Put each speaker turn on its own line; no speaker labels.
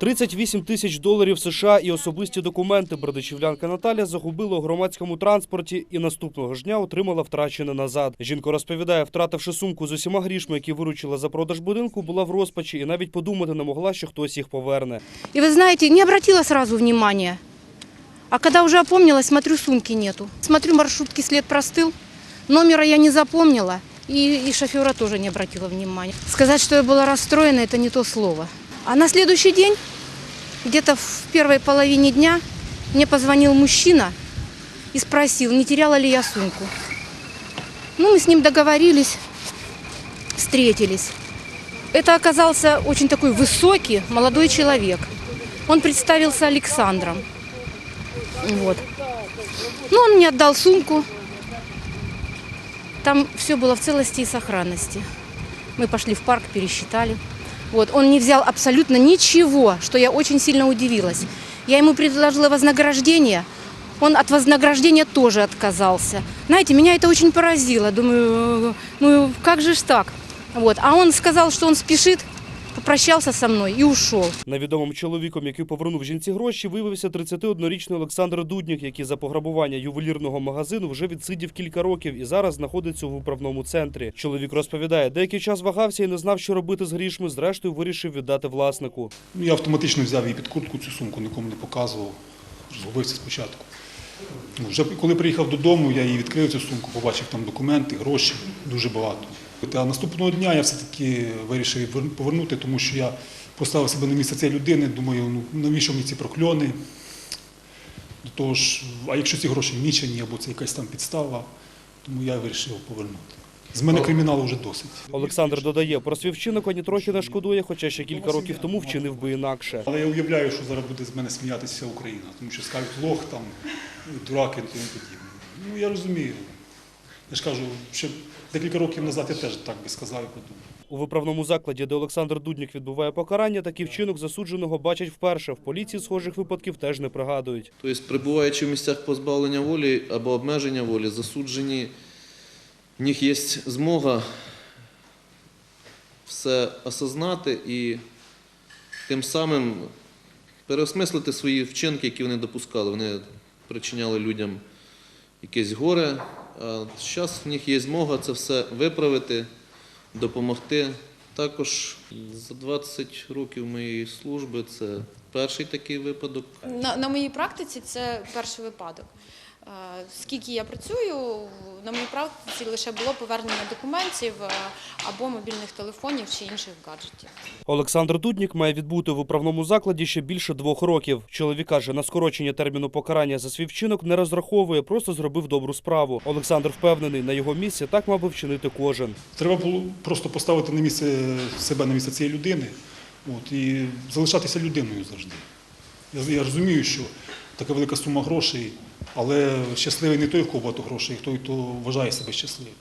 38 тисяч доларів США і особисті документи бердичівлянка Наталя загубила у громадському транспорті і наступного ж дня отримала втрачене назад. Жінка розповідає, втративши сумку з усіма грішми, які виручила за продаж будинку, була в розпачі і навіть подумати не могла, що хтось їх поверне.
И вы знаете, не обратила сразу внимания. А когда уже опомнилась, смотрю, сумки нету. Смотрю, маршрутки след простыл. Номера я не запомнила. И, и шофера тоже не обратила внимания. Сказать, что я была расстроена, это не то слово. А на следующий день, где-то в первой половине дня, мне позвонил мужчина и спросил, не теряла ли я сумку. Ну, мы с ним договорились, встретились. Это оказался очень такой высокий молодой человек. Он представился Александром. Вот. Ну, он мне отдал сумку. Там все было в целости и сохранности. Мы пошли в парк, пересчитали. Вот. Он не взял абсолютно ничего, что я очень сильно удивилась. Я ему предложила вознаграждение, он от вознаграждения тоже отказался. Знаете, меня это очень поразило. Думаю, ну как же ж так? Вот. А он сказал, что он спешит, попрощался со мной и ушел.
Невідомим чоловіком, який повернув жінці гроші, виявився 31-річний Олександр Дуднік, який за пограбування ювелірного магазину вже відсидів кілька років і зараз знаходиться у виправному центрі. Чоловік розповідає, деякий час вагався і не знав, що робити з грішми. Зрештою, вирішив віддати власнику.
Ну, Я автоматично взяв її під куртку цю сумку, нікому не показував, згубився спочатку. Вже коли приїхав додому, я її відкрив цю сумку, побачив там документи, гроші, дуже багато. А наступного дня я все-таки вирішив повернути, тому що я поставив себе на місце цієї людини, думаю, ну навіщо мені ці прокльони? До того ж, а якщо ці гроші мічені або це якась там підстава, тому я вирішив повернути. З мене криміналу вже досить.
Олександр додає, про свій вчинок ані трохи не шкодує, хоча ще кілька років тому вчинив би інакше.
Але я уявляю, що зараз буде з мене сміятися Україна, тому що скажуть лох там, дураки і тому подібне. Ну я розумію. Я ж кажу, ще декілька років назад я теж так би сказав і подумав.
У виправному закладі, де Олександр Дуднік відбуває покарання, такий вчинок засудженого бачать вперше. В поліції схожих випадків теж не пригадують.
Тобто, перебуваючи в місцях позбавлення волі або обмеження волі, засуджені, в них є змога все осознати і тим самим переосмислити свої вчинки, які вони допускали. Вони причиняли людям якесь горе. Зараз в них є змога це все виправити, допомогти. Також за 20 років моєї служби це перший такий випадок.
На, на моїй практиці це перший випадок. Е, Скільки я працюю, на моїй практиці лише було повернення документів е, або мобільних телефонів чи інших гаджетів.
Олександр Дуднік має відбути в управному закладі ще більше двох років. Чоловік каже, на скорочення терміну покарання за свій вчинок не розраховує, просто зробив добру справу. Олександр впевнений, на його місці так мав би вчинити кожен.
Треба було просто поставити на місце себе на місце цієї людини от, і залишатися людиною завжди. Я, я розумію, що така велика сума грошей, але щасливий не той, хто багато грошей, а той, хто вважає себе щасливим.